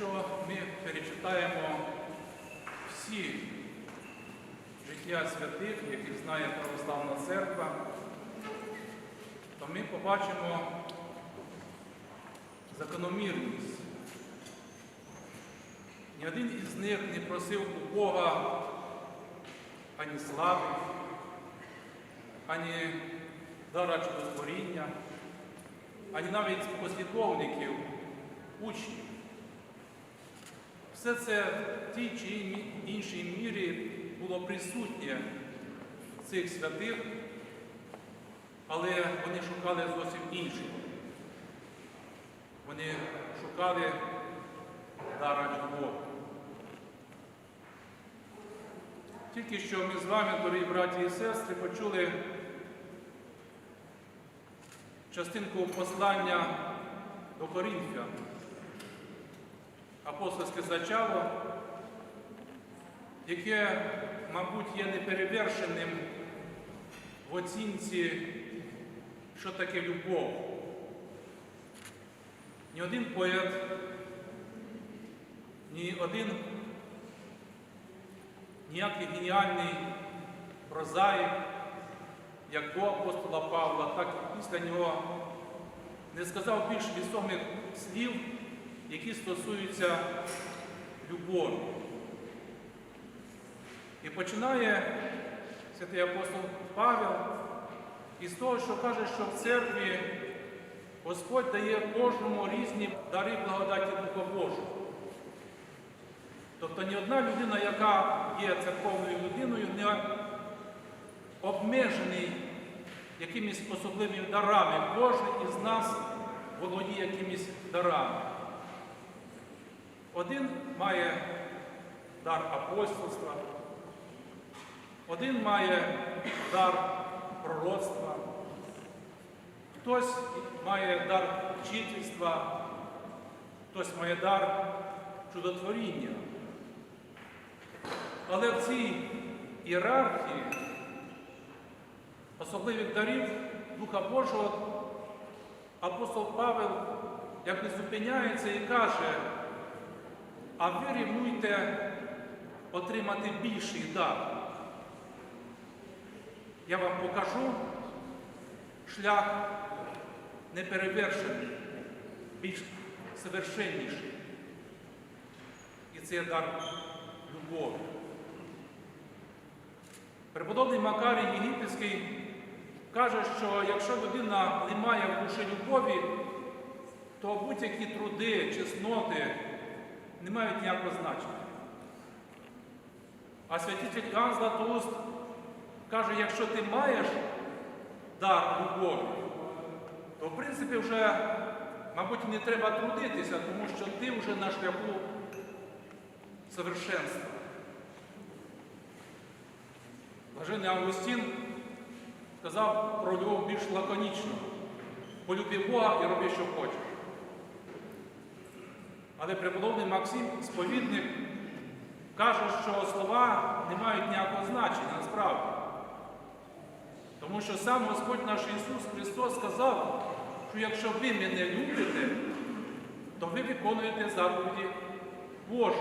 Якщо ми перечитаємо всі життя святих, яких знає православна церква, то ми побачимо закономірність. Ні один із них не просив у Бога ані слави, ані дара чудотворіння, ані навіть послідовників, учнів. Все це в тій чи іншій мірі було присутнє цих святих, але вони шукали зовсім іншого. Вони шукали дара Бога. Тільки що ми з вами, дорогі браті і сестри, почули частинку послання до Корінфян, апостольське зачало, яке, мабуть, є неперевершеним в оцінці, що таке любов. Ні один поет, ні один ніякий геніальний прозаїк, як до апостола Павла, так і після нього не сказав більш вісомих слів, які стосуються любові. І починає святий апостол Павел із того, що каже, що в церкві Господь дає кожному різні дари благодаті Духа Божого. Тобто ні одна людина, яка є церковною людиною, не обмежений якимись особливими дарами. Кожен із нас володіє якимись дарами. Один має дар апостольства, один має дар пророцтва, хтось має дар вчительства, хтось має дар чудотворіння. Але в цій ієрархії особливих дарів Духа Божого апостол Павел як не зупиняється і каже, а ви рівнуйте отримати більший дар. Я вам покажу шлях неперевершений, більш совершенніший. І це дар любові. Преподобний Макарій Єгипетський каже, що якщо людина не має в душі любові, то будь-які труди, чесноти не мають ніякого значення. А святитель Іоанн Златоуст каже, якщо ти маєш дар любові, то в принципі вже, мабуть, не треба трудитися, тому що ти вже на шляху совершенства. Блажений Августін сказав про любов більш лаконічно. Полюби Бога і роби, що хочеш. Але преподобний Максим, сповідник, каже, що слова не мають ніякого значення насправді. Тому що сам Господь наш Ісус Христос сказав, що якщо ви мене любите, то ви виконуєте заповіді Божі,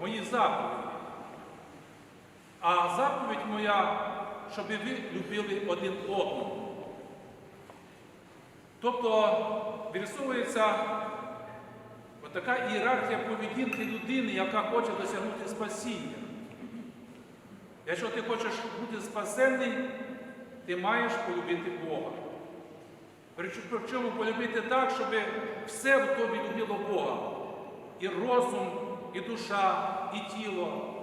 мої заповіді. А заповідь моя, щоб ви любили один одного. Тобто вирисовується така ієрархія поведінки людини, яка хоче досягнути спасіння. Якщо ти хочеш бути спасенний, ти маєш полюбити Бога. Причому полюбити так, щоб все в тобі любило Бога. І розум, і душа, і тіло.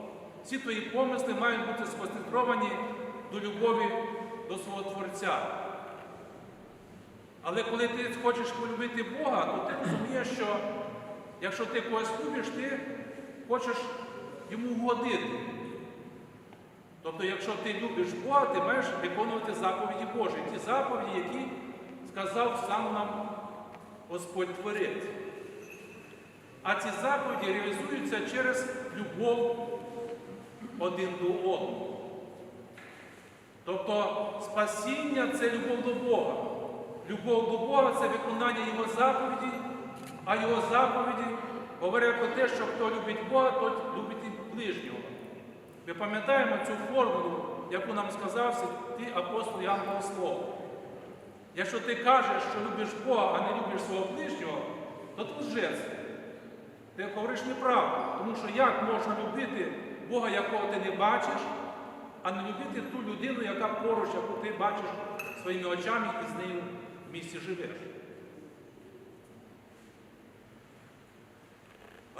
Всі твої помисли мають бути сконцентровані до любові до свого Творця. Але коли ти хочеш полюбити Бога, то ти розумієш, що якщо ти когось любиш, ти хочеш йому вгодити. Тобто, якщо ти любиш Бога, ти маєш виконувати заповіді Божі, ті заповіді, які сказав сам нам Господь Творець. А ці заповіді реалізуються через любов один до одного. Тобто спасіння це любов до Бога. Любов до Бога це виконання Його заповіді, а Його заповіді говорять про те, що хто любить Бога, той любить і ближнього. Ми пам'ятаємо цю формулу, яку нам сказав святий апостол Ян Богослов. Якщо ти кажеш, що любиш Бога, а не любиш свого ближнього, то ти лжець. Ти говориш неправду. Тому що як можна любити Бога, якого ти не бачиш, а не любити ту людину, яка поруч, яку ти бачиш своїми очами і з нею в місті живеш.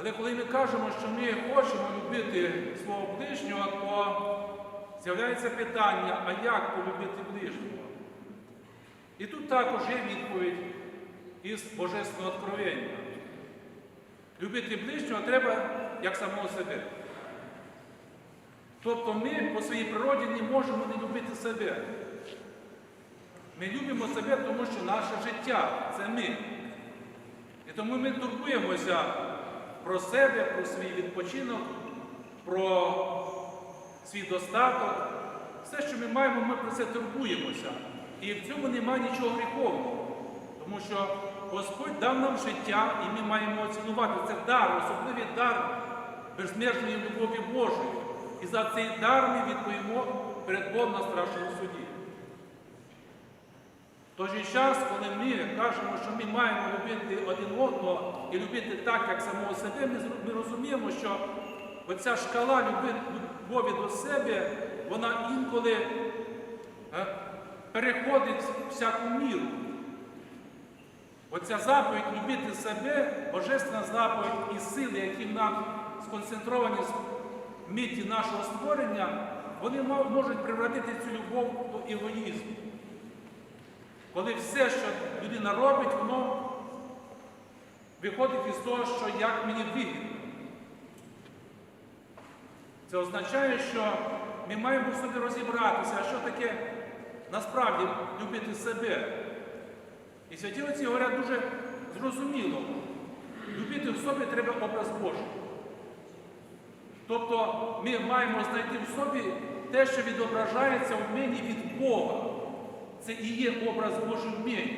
Але коли ми кажемо, що ми хочемо любити свого ближнього, то з'являється питання, а як полюбити ближнього? І тут також є відповідь із Божественного откровення. Любити ближнього треба як самого себе. Тобто ми по своїй природі не можемо не любити себе. Ми любимо себе, тому що наше життя це ми. І тому ми турбуємося про себе, про свій відпочинок, про свій достаток. Все, що ми маємо, ми про це турбуємося. І в цьому немає нічого гріховного. Тому що Господь дав нам життя, і ми маємо оцінувати. Це дар, особливий дар безмежної любові Божої. І за цей дар ми відповімо перед Богом на страшному суді. В той же час, коли ми кажемо, що ми маємо любити один одного і любити так, як самого себе, ми, розуміємо, що оця шкала любові до себе, вона інколи е, переходить всяку міру. Оця заповідь любити себе, божественна заповідь і сили, які в нас сконцентровані в міті нашого створення, вони можуть превратити цю любов до егоїзму. Коли все, що людина робить, воно виходить із того, що як мені вигідно. Це означає, що ми маємо в собі розібратися, а що таке насправді любити себе. І святі отці говорять дуже зрозуміло. Любити в собі треба образ Божий. Тобто ми маємо знайти в собі те, що відображається в мені від Бога. Це і є образ Божий в мені.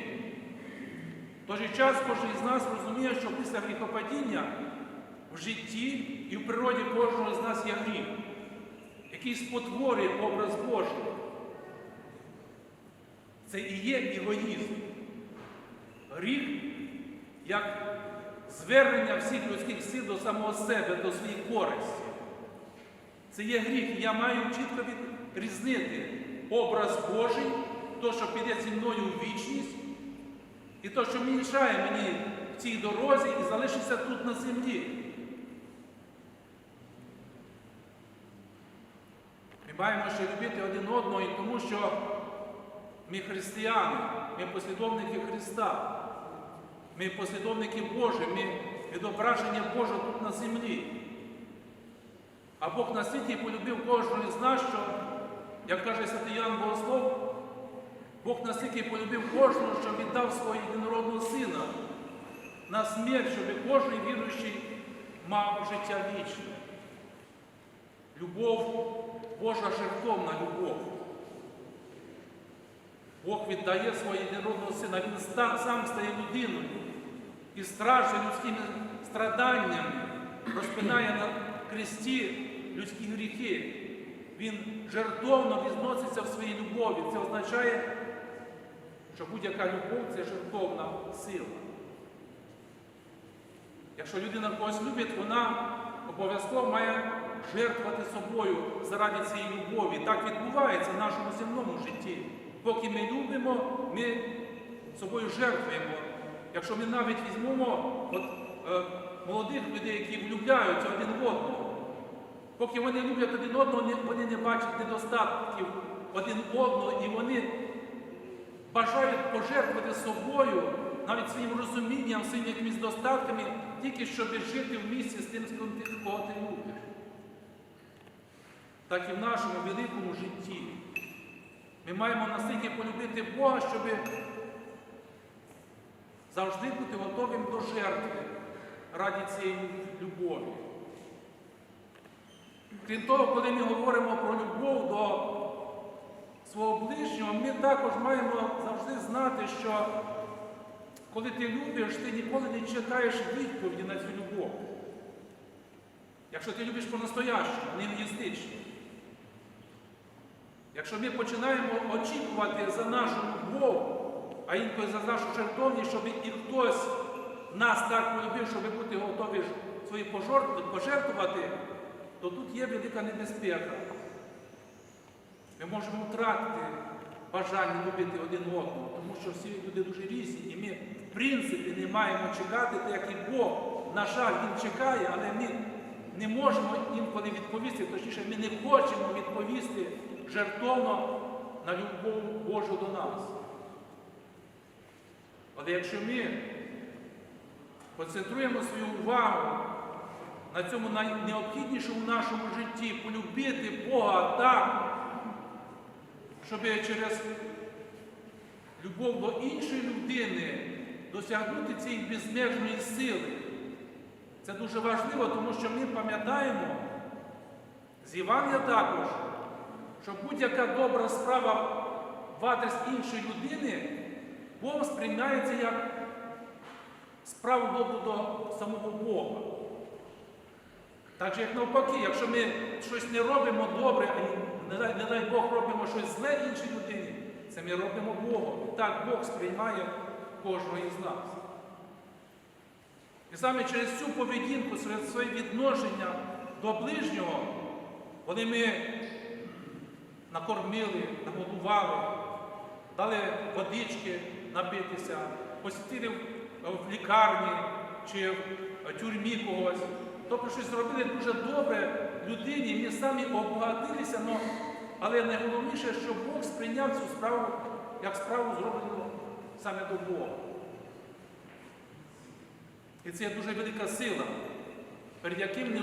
В той же час кожен із нас розуміє, що після гріхопадіння в житті і в природі кожного з нас є гріх, який спотворює образ Божий. Це і є егоїзм. Гріх як звернення всіх людських сил до самого себе, до своєї користі. Це є гріх. Я маю чітко відрізнити образ Божий, то, що піде зі мною у вічність, і то, що мішає мені в цій дорозі і залишиться тут на землі. Ми маємо ще любити один одного, і тому що ми християни, ми послідовники Христа, ми послідовники Божі, ми відображення Божого тут на землі. А Бог настільки полюбив кожного з нас, що, як каже Святий Ян Богослов, Бог настільки полюбив кожного, що віддав свого єдинородного сина на смерть, щоб кожен віруючий мав життя вічне. Любов Божа жертовна любов. Бог віддає свого єдинородного сина, Він сам стає людиною і страждає людськими страданнями, розпинає на кресті людські гріхи. Він жертовно відноситься в своїй любові. Це означає, що будь-яка любов це жертовна сила. Якщо людина когось любить, вона обов'язково має жертвувати собою заради цієї любові. Так відбувається в нашому земному житті. Поки ми любимо, ми собою жертвуємо. Якщо ми навіть візьмемо от, е, молодих людей, які влюбляються один в одного, поки вони люблять один одного, вони- не бачать недостатків один одного, і вони бажають пожертвувати собою, навіть своїм розумінням, своїми якимись достатками, тільки щоб жити в місті з тим, з кого ти любиш. Так і в нашому великому житті. Ми маємо настільки полюбити Бога, щоб завжди бути готовим до жертви раді цієї любові. Крім того, коли ми говоримо про любов до свого ближнього, ми також маємо завжди знати, що коли ти любиш, ти ніколи не чекаєш відповіді на цю любов. Якщо ти любиш по-настоящому, не містично. Якщо ми починаємо очікувати за нашу любов, а інколи за нашу жертовність, щоб і хтось нас так полюбив, щоб бути готові свої пожертвувати, то тут є велика небезпека. Ми можемо втратити бажання любити один одного, тому що всі люди дуже різні, і ми, в принципі, не маємо чекати, так як і Бог, на жаль, Він чекає, але ми не можемо інколи відповісти, точніше, ми не хочемо відповісти жертовно на любов Божу до нас. Але якщо ми концентруємо свою увагу на цьому найнеобхіднішому нашому житті, полюбити Бога так, щоб через любов до іншої людини досягнути цієї безмежної сили. Це дуже важливо, тому що ми пам'ятаємо з Євангелія також, що будь-яка добра справа в адрес іншої людини Бог сприймається як справу добру до самого Бога. Так же, як навпаки, якщо ми щось не робимо добре, а не дай, Бог робимо щось зле іншій людині, це ми робимо Богу. Так Бог сприймає кожного із нас. І саме через цю поведінку, через своє відношення до ближнього, вони ми накормили, нагодували, дали водички напитися, посітили в лікарні чи в тюрмі когось. Тобто щось зробили дуже добре людині, ми самі обогатилися, але найголовніше, що Бог сприйняв цю справу як справу зроблену саме до Бога. І це дуже велика сила, перед яким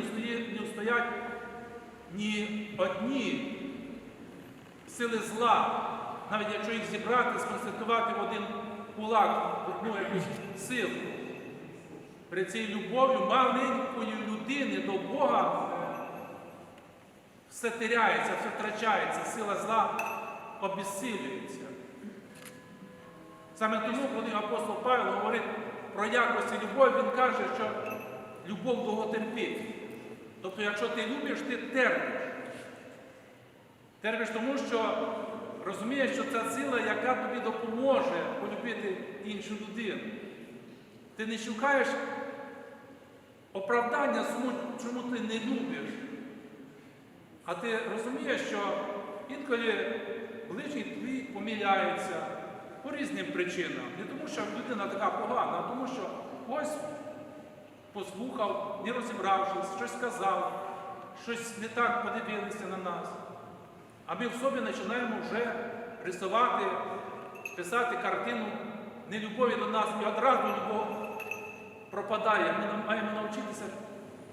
не устоять ні одні сили зла, навіть якщо їх зібрати, сконцентрувати в один кулак, в одну якусь силу. Перед цією любов'ю маленької людини до Бога все теряється, все втрачається, сила зла обезсилюється. Саме тому, коли апостол Павло говорить про якості любові, він каже, що любов довготерпить. Тобто, якщо ти любиш, ти терпиш. Терпиш тому, що розумієш, що це сила, яка тобі допоможе полюбити іншу людину. Ти не шукаєш оправдання, чому ти не любиш. А ти розумієш, що інколи ближній твій помиляється по різним причинам. Не тому, що людина така погана, а тому, що ось послухав, не розібравшись, щось сказав, щось не так подивилися на нас. А ми в собі починаємо вже рисувати, писати картину нелюбові до нас і одразу любов пропадає. Ми маємо навчитися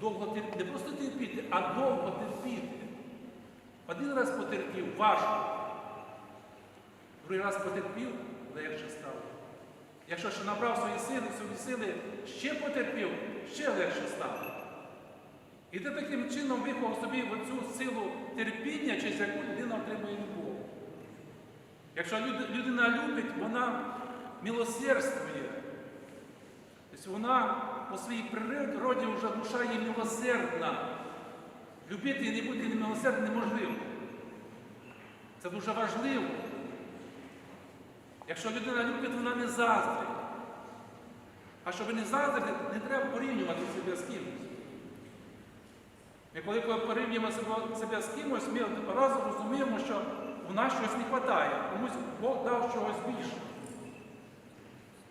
довго терпіти. Не просто терпіти, а довго терпіти. Один раз потерпів, важко. Другий раз потерпів, легше стало. Якщо ще набрав свої сили, свої сили, ще потерпів, ще легше стало. І ти таким чином виховав собі в оцю силу терпіння, через яку людина отримує любов. Якщо людина любить, вона милосердствує. Тобто вона по своїй природі вже душа є милосердна. Любити і не бути немилосердним неможливо. Це дуже важливо. Якщо людина любить, вона не заздрить. А щоб не заздрити, не треба порівнювати себе з кимось. І коли порівнюємо себе з кимось, ми одразу розуміємо, що у нас щось не вистачає, комусь Бог дав чогось більше.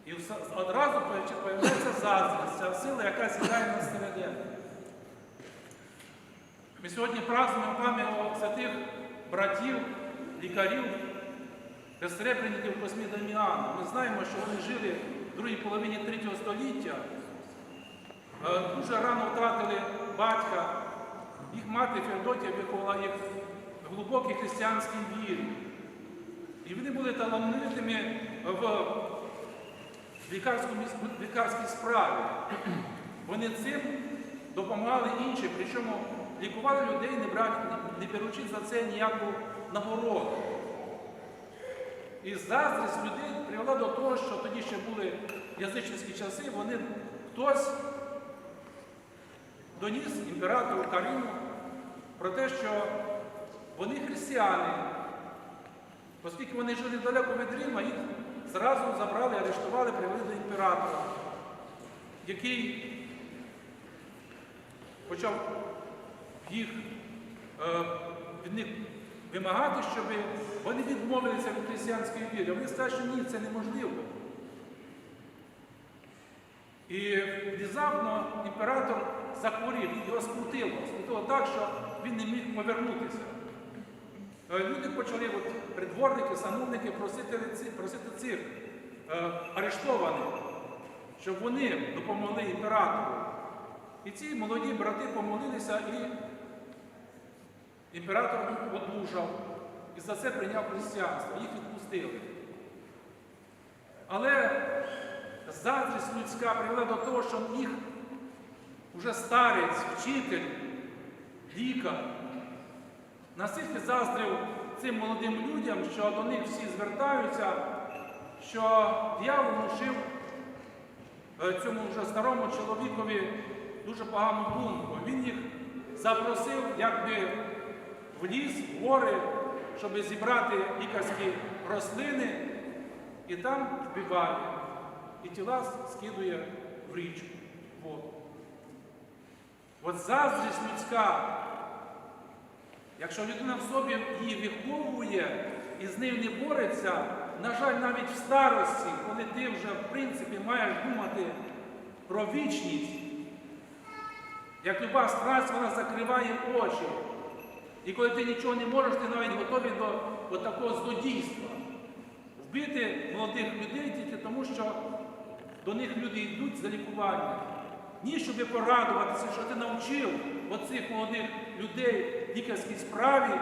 І одразу з'являється заздрість, ця сила, яка сідає на середину. Ми сьогодні празднуємо пам'ять святих братів, лікарів, безсребреників Космі Даміана. Ми знаємо, що вони жили в другій половині 3 століття, Е, дуже рано втратили батька, їх мати Феодотія виховала їх в глибокій християнській вірі. І вони були талановитими в лікарській справі. Вони цим допомагали іншим, причому лікували людей, не, брати, не беручи за це ніяку нагороду. І заздрість людей привела до того, що тоді ще були язичницькі часи, вони хтось доніс імператору Кариму про те, що вони християни, оскільки вони жили недалеко від Рима, їх зразу забрали, арештували, привели до імператора, який почав їх е, від них вимагати, щоб вони відмовилися від християнської віри. Вони сказали, що ні, це неможливо. І внезапно імператор захворів, його скрутило, скрутило так, що він не міг повернутися. Е, Люди почали, от, придворники, сановники просити, просити цих е, арештованих, щоб вони допомогли імператору. І ці молоді брати помолилися, і імператор одлужав і за це прийняв християнство, їх відпустили. Але заздрість людська привела до того, що їх уже старець, вчитель, лікар, настільки заздрив цим молодим людям, що до них всі звертаються, що дьявол внушив е, цьому вже старому чоловікові дуже погану думку. Він їх запросив якби в ліс, в гори, щоб зібрати лікарські рослини, і там вбиває, і тіла скидує в річку, воду. От заздрість людська, якщо людина в собі її виховує і з нею не бореться, на жаль, навіть в старості, коли ти вже в принципі маєш думати про вічність, як люба страсть, вона закриває очі. І коли ти нічого не можеш, ти навіть готовий до, такого злодійства. Вбити молодих людей тільки тому, що до них люди йдуть за лікуванням. Ні, щоб порадуватися, що ти навчив оцих молодих людей лікарській справі.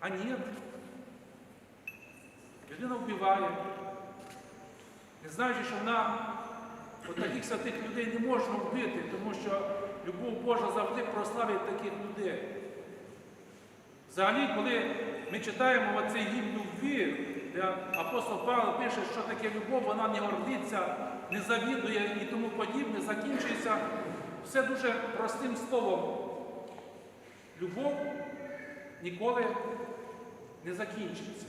А ні. Людина вбиває, не знаючи, що вона от таких святих людей не можна вбити, тому що любов Божа завжди прославить таких людей. Взагалі, коли ми читаємо оцей гімн любві, де апостол Павло пише, що таке любов, вона не гордиться, не завідує і тому подібне, закінчується все дуже простим словом. Любов ніколи не закінчиться.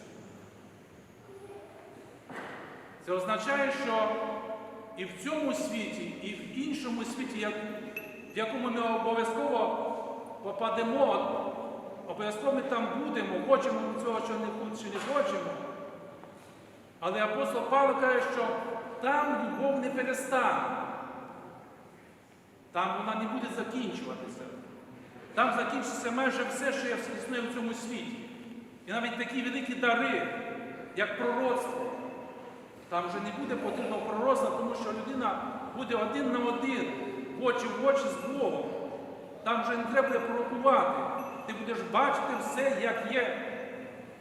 Це означає, що і в цьому світі, і в іншому світі, в якому ми обов'язково попадемо, обов'язково ми там будемо, хочемо цього чи не, чи не хочемо. Але апостол Павло каже, що там любов не перестане. Там вона не буде закінчуватися. Там закінчиться майже все, що є існує в цьому світі. І навіть такі великі дари, як пророцтво. Там вже не буде потрібно пророцтва, тому що людина буде один на один, в очі в очі з Богом. Там вже не треба буде пророкувати. Ти будеш бачити все, як є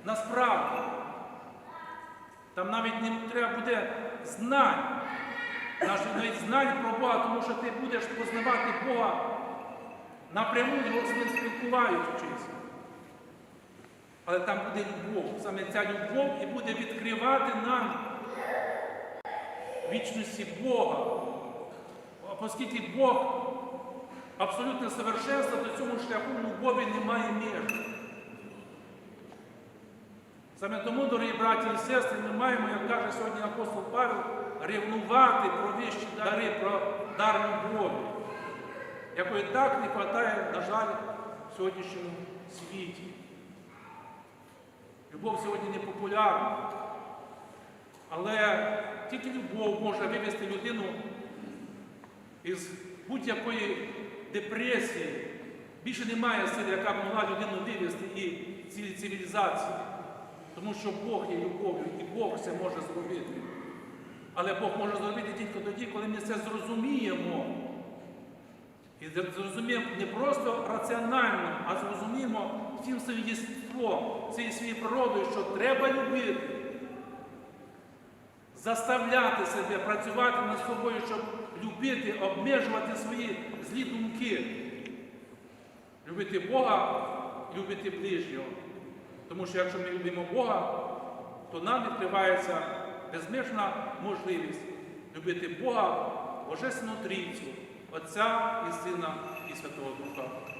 насправді. Там навіть не треба буде знань, навіть знань про Бога, тому що ти будеш познавати Бога напряму його з ним спілкуваючись. Але там буде любов. Саме ця любов і буде відкривати нам вічності Бога. Оскільки Бог абсолютне совершенство, то цьому шляху любові немає меж. Саме тому, дорогі браті і сестри, ми маємо, як каже сьогодні апостол Павел, ревнувати про вищі дари, про дар любові, якої так не вистачає, на жаль, в сьогоднішньому світі. Любов сьогодні не популярна, але тільки любов може вивести людину із будь-якої депресії. Більше немає сили, яка б могла людину вивести і цілі цивілізації. Тому що Бог є любов'ю, і Бог все може зробити. Але Бог може зробити тільки тоді, коли ми це зрозуміємо. І зрозуміємо не просто раціонально, а зрозуміємо всім своїм єством, цією своєю природою, що треба любити, заставляти себе працювати над собою, щоб любити, обмежувати свої злі думки, любити Бога, любити ближнього. Тому що якщо ми любимо Бога, то нам відкривається безмежна можливість любити Бога, Божественну Трійцю, Отця і Сина і Святого Духа.